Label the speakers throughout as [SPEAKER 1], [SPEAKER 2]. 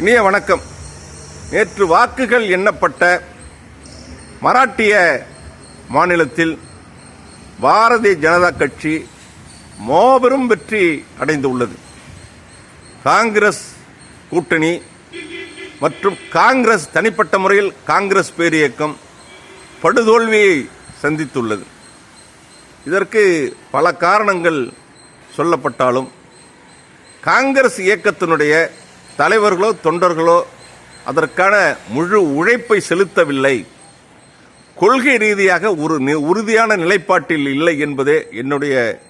[SPEAKER 1] இனிய வணக்கம். நேற்று வாக்குகள் எண்ணப்பட்ட மராட்டிய மாநிலத்தில் பாரதிய ஜனதா கட்சி மாபெரும் வெற்றி அடைந்துள்ளது. காங்கிரஸ் கூட்டணி மற்றும் காங்கிரஸ் தனிப்பட்ட முறையில் காங்கிரஸ் பேரியக்கம் படுதோல்வியை சந்தித்துள்ளது. இதற்கு பல காரணங்கள் சொல்லப்பட்டாலும் காங்கிரஸ் இயக்கத்தினுடைய தலைவர்களோ தொண்டர்களோ அதற்கான முழு உழைப்பை செலுத்தவில்லை. கொள்கை ரீதியாக ஒரு நி- உறுதியான நிலைப்பாட்டில் இல்லை என்பதே என்னுடைய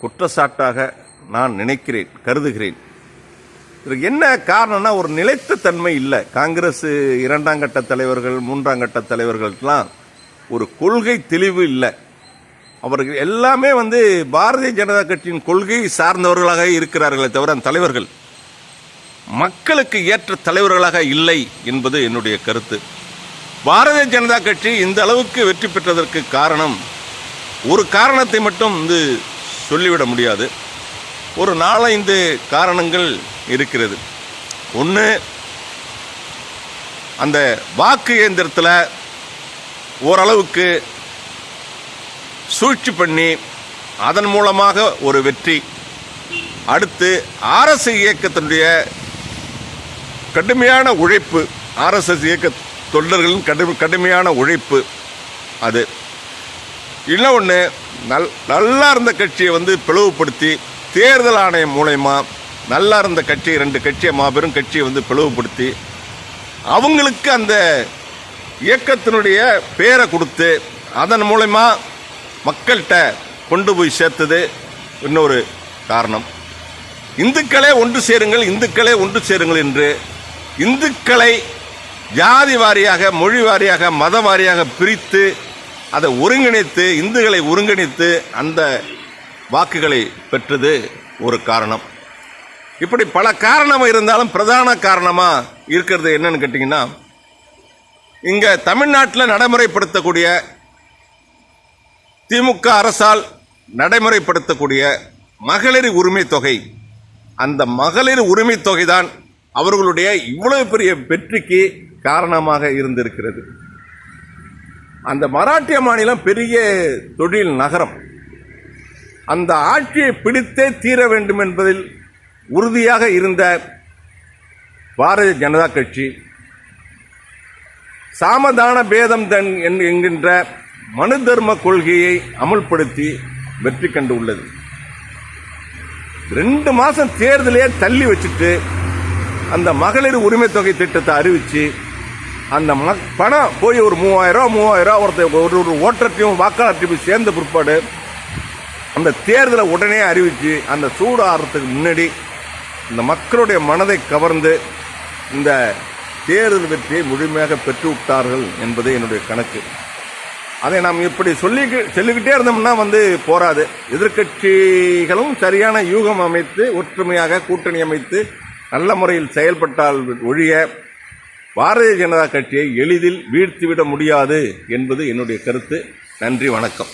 [SPEAKER 1] குற்றச்சாட்டாக நான் நினைக்கிறேன் கருதுகிறேன். இதற்கு என்ன காரணம்னா ஒரு நிலைத்த தன்மை இல்லை. காங்கிரஸ் இரண்டாம் கட்ட தலைவர்கள் மூன்றாம் கட்ட தலைவர்களுக்கெல்லாம் ஒரு கொள்கை தெளிவு இல்லை. அவர்கள் எல்லாமே வந்து பாரதிய ஜனதா கட்சியின் கொள்கையை சார்ந்தவர்களாக இருக்கிறார்களே தவிர அந்த தலைவர்கள் மக்களுக்கு ஏற்ற தலைவர்களாக இல்லை என்பது என்னுடைய கருத்து. பாரதிய ஜனதா கட்சி இந்த அளவுக்கு வெற்றி பெற்றதற்கு காரணம் ஒரு காரணத்தை மட்டும் வந்து சொல்லிவிட முடியாது. ஒரு நாலைந்து காரணங்கள் இருக்கிறது. ஒன்று அந்த வாக்கு இயந்திரத்தில் ஓரளவுக்கு சூழ்ச்சி பண்ணி அதன் மூலமாக ஒரு வெற்றி. அடுத்து அரசு இயக்கத்தினுடைய கடுமையான உழைப்பு ஆர்எஸ்எஸ் இயக்க தொண்டர்களின் கடு கடுமையான உழைப்பு அது. இன்னொன்று நல் நல்லா இருந்த கட்சியை வந்து பிளவுபடுத்தி தேர்தல் ஆணையம் மூலயமா நல்லா இருந்த கட்சி ரெண்டு கட்சியை மாபெரும் கட்சியை வந்து பிளவுபடுத்தி அவங்களுக்கு அந்த இயக்கத்தினுடைய பேரை கொடுத்து அதன் மூலயமா மக்கள்கிட்ட கொண்டு போய் சேர்த்தது இன்னொரு காரணம். இந்துக்களே ஒன்று சேருங்கள் இந்துக்களே ஒன்று சேருங்கள் என்று இந்துக்களை ஜாதி வாரியாக மொழி வாரியாக மத வாரியாக பிரித்து அதை ஒருங்கிணைத்து இந்துக்களை ஒருங்கிணைத்து அந்த வாக்குகளை பெற்றது ஒரு காரணம். இப்படி பல காரணம் இருந்தாலும் பிரதான காரணமாக இருக்கிறது என்னன்னு கேட்டிங்கன்னா இங்கே தமிழ்நாட்டில் நடைமுறைப்படுத்தக்கூடிய திமுக அரசால் நடைமுறைப்படுத்தக்கூடிய மகளிர் உரிமை தொகை அந்த மகளிர் உரிமை தொகை தான் அவர்களுடைய இவ்வளவு பெரிய வெற்றிக்கு காரணமாக இருந்திருக்கிறது. அந்த மராட்டிய மாநிலம் பெரிய தொழில் நகரம். அந்த ஆட்சியை பிடித்தே தீர வேண்டும் என்பதில் உறுதியாக இருந்த பாரதிய ஜனதா கட்சி சாமதான பேதம் தன் என்- என்கின்ற மனு தர்ம கொள்கையை அமுல்படுத்தி வெற்றி கண்டு உள்ளது. ரெண்டு மாதம் தேர்தலையே தள்ளி வச்சுட்டு அந்த மகளிர் உரிமை தொகை திட்டத்தை அறிவித்து அந்த ம பணம் போய் ஒரு மூவாயிரம் ரூபா மூவாயிரம் ஒருத்தர் ஒரு ஒரு ஓட்டர்ட்டையும் வாக்காளர்கிட்டையும் போய் சேர்ந்த பிற்பாடு அந்த தேர்தலை உடனே அறிவித்து அந்த சூடு ஆறுறதுக்கு முன்னாடி இந்த மக்களுடைய மனதை கவர்ந்து இந்த தேர்தல் வெற்றியை முழுமையாக பெற்றுவிட்டார்கள் என்பது என்னுடைய கணக்கு. அதை நாம் இப்படி சொல்லி சொல்லிக்கிட்டே இருந்தோம்னா வந்து போராது. எதிர்க்கட்சிகளும் சரியான யூகம் அமைத்து ஒற்றுமையாக கூட்டணி அமைத்து நல்ல முறையில் செயல்பட்டால் ஒழிய பாரதிய ஜனதா கட்சியை எளிதில் வீழ்த்திவிட முடியாது என்பது என்னுடைய கருத்து. நன்றி வணக்கம்.